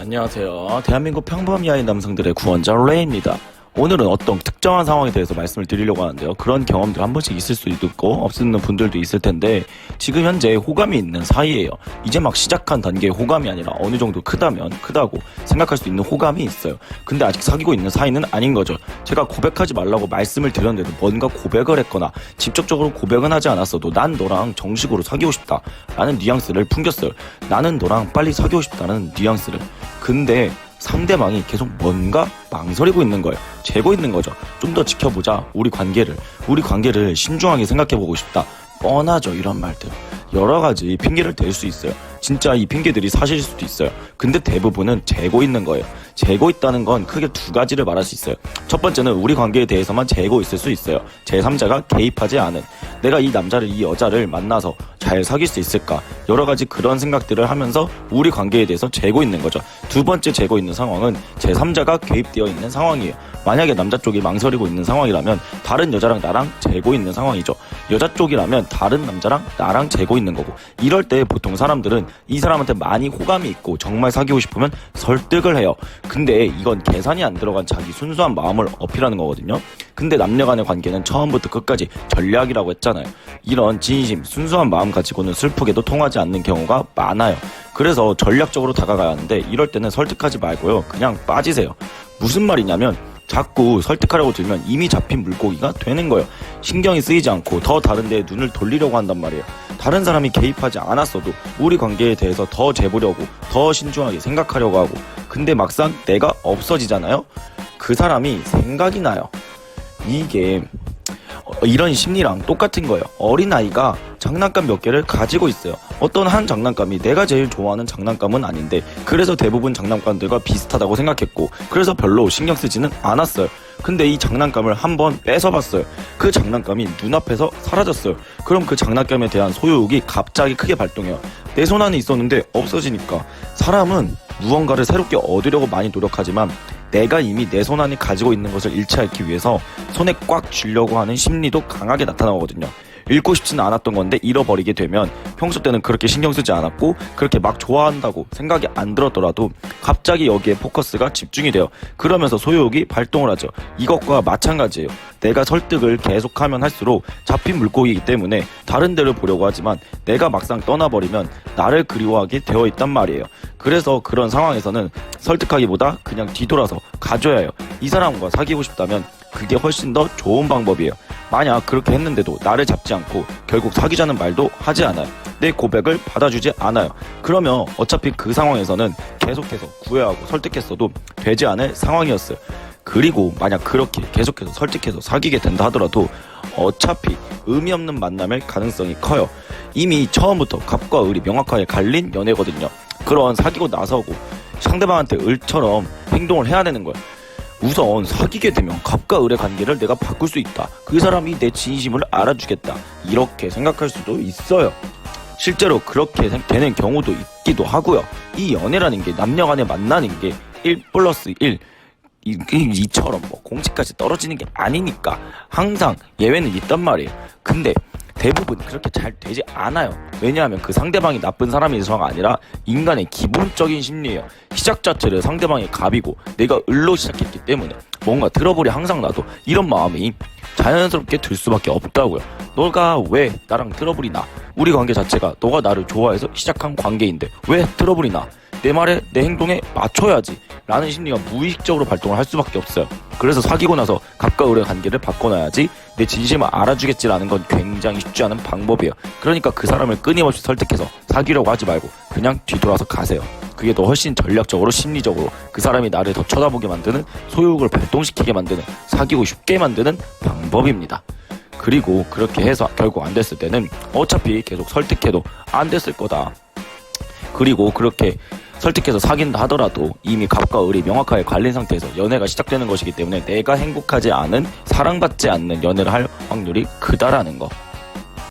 안녕하세요. 대한민국 평범야인 남성들의 구원자 레이입니다. 오늘은 어떤 특정한 상황에 대해서 말씀을 드리려고 하는데요. 그런 경험들 한 번씩 있을 수도 있고 없는 분들도 있을 텐데 지금 현재 호감이 있는 사이에요. 이제 막 시작한 단계의 호감이 아니라 어느 정도 크다면 크다고 생각할 수 있는 호감이 있어요. 근데 아직 사귀고 있는 사이는 아닌 거죠. 제가 고백하지 말라고 말씀을 드렸는데도 뭔가 고백을 했거나 직접적으로 고백은 하지 않았어도 난 너랑 정식으로 사귀고 싶다 라는 뉘앙스를 풍겼어요. 나는 너랑 빨리 사귀고 싶다는 뉘앙스를. 근데 상대방이 계속 뭔가 망설이고 있는 거예요. 재고 있는 거죠. 좀 더 지켜보자. 우리 관계를. 우리 관계를 신중하게 생각해보고 싶다. 뻔하죠. 이런 말들. 여러 가지 핑계를 댈 수 있어요. 진짜 이 핑계들이 사실일 수도 있어요. 근데 대부분은 재고 있는 거예요. 재고 있다는 건 크게 두 가지를 말할 수 있어요. 첫 번째는 우리 관계에 대해서만 재고 있을 수 있어요. 제3자가 개입하지 않은. 내가 이 남자를, 이 여자를 만나서 잘 사귈 수 있을까? 여러 가지 그런 생각들을 하면서 우리 관계에 대해서 재고 있는 거죠. 두 번째 재고 있는 상황은 제3자가 개입되어 있는 상황이에요. 만약에 남자 쪽이 망설이고 있는 상황이라면 다른 여자랑 나랑 재고 있는 상황이죠. 여자 쪽이라면 다른 남자랑 나랑 재고 있는 거고 이럴 때 보통 사람들은 이 사람한테 많이 호감이 있고 정말 사귀고 싶으면 설득을 해요. 근데 이건 계산이 안 들어간 자기 순수한 마음을 어필하는 거거든요. 근데 남녀 간의 관계는 처음부터 끝까지 전략이라고 했잖아요. 이런 진심, 순수한 마음 가지고는 슬프게도 통하지 않는 경우가 많아요. 그래서 전략적으로 다가가야 하는데 이럴 때는 설득하지 말고요. 그냥 빠지세요. 무슨 말이냐면 자꾸 설득하려고 들면 이미 잡힌 물고기가 되는 거예요. 신경이 쓰이지 않고 더 다른 데에 눈을 돌리려고 한단 말이에요. 다른 사람이 개입하지 않았어도 우리 관계에 대해서 더 재보려고 더 신중하게 생각하려고 하고 근데 막상 내가 없어지잖아요. 그 사람이 생각이 나요. 이게 어, 이런 심리랑 똑같은 거예요. 어린아이가 장난감 몇 개를 가지고 있어요. 어떤 한 장난감이 내가 제일 좋아하는 장난감은 아닌데, 그래서 대부분 장난감들과 비슷하다고 생각했고, 그래서 별로 신경 쓰지는 않았어요. 근데 이 장난감을 한번 뺏어봤어요. 그 장난감이 눈앞에서 사라졌어요. 그럼 그 장난감에 대한 소유욕이 갑자기 크게 발동해요. 내 손 안에 있었는데 없어지니까. 사람은 무언가를 새롭게 얻으려고 많이 노력하지만 내가 이미 내 손 안에 가지고 있는 것을 않기 위해서 손에 꽉 쥐려고 하는 심리도 강하게 나타나거든요. 잃고 싶지는 않았던 건데 잃어버리게 되면 평소 때는 그렇게 신경 쓰지 않았고 그렇게 막 좋아한다고 생각이 안 들었더라도 갑자기 여기에 포커스가 집중이 돼요. 그러면서 소유욕이 발동을 하죠. 이것과 마찬가지예요. 내가 설득을 계속하면 할수록 잡힌 물고기이기 때문에 다른 데를 보려고 하지만 내가 막상 떠나버리면 나를 그리워하게 되어 있단 말이에요. 그래서 그런 상황에서는 설득하기보다 그냥 뒤돌아서 가줘야 해요. 이 사람과 사귀고 싶다면 그게 훨씬 더 좋은 방법이에요. 만약 그렇게 했는데도 나를 잡지 않고 결국 사귀자는 말도 하지 않아요. 내 고백을 받아주지 않아요. 그러면 어차피 그 상황에서는 계속해서 구애하고 설득했어도 되지 않을 상황이었어요. 그리고 만약 그렇게 계속해서 설득해서 사귀게 된다 하더라도 어차피 의미 없는 만남일 가능성이 커요. 이미 처음부터 갑과 을이 명확하게 갈린 연애거든요. 그런 사귀고 나서고 상대방한테 을처럼 행동을 해야 되는 거예요. 우선 사귀게 되면 갑과 을의 관계를 내가 바꿀 수 있다. 그 사람이 내 진심을 알아주겠다. 이렇게 생각할 수도 있어요. 실제로 그렇게 생- 되는 경우도 있기도 하고요. 이 연애라는 게 남녀 간에 만나는 게 1 플러스 1 이, 이- 이처럼 뭐 공식까지 떨어지는 게 아니니까 항상 예외는 있단 말이에요. 근데 대부분 그렇게 잘 되지 않아요. 왜냐하면 그 상대방이 나쁜 사람이 서가 아니라 인간의 기본적인 심리예요. 시작 자체를 상대방이 갑이고 내가 을로 시작했기 때문에 뭔가 들어보리 항상 나도 이런 마음이 자연스럽게 들 수밖에 없다고요. 너가 왜 나랑 트러블이 나? 우리 관계 자체가 너가 나를 좋아해서 시작한 관계인데 왜 트러블이 나? 내 말에 내 행동에 맞춰야지 라는 심리가 무의식적으로 발동을 할 수밖에 없어요. 그래서 사귀고 나서 갑과 을의 관계를 바꿔놔야지 내 진심을 알아주겠지라는 건 굉장히 쉽지 않은 방법이에요. 그러니까 그 사람을 끊임없이 설득해서 사귀려고 하지 말고 그냥 뒤돌아서 가세요. 그게 더 훨씬 전략적으로 심리적으로 그 사람이 나를 더 쳐다보게 만드는 소유욕을 발동시키게 만드는 사귀고 쉽게 만드는 방법입니다. 그리고 그렇게 해서 결국 안 됐을 때는 어차피 계속 설득해도 안 됐을 거다. 그리고 그렇게 설득해서 사귄다 하더라도 이미 갑과 을이 명확하게 갈린 상태에서 연애가 시작되는 것이기 때문에 내가 행복하지 않은 사랑받지 않는 연애를 할 확률이 크다라는 거.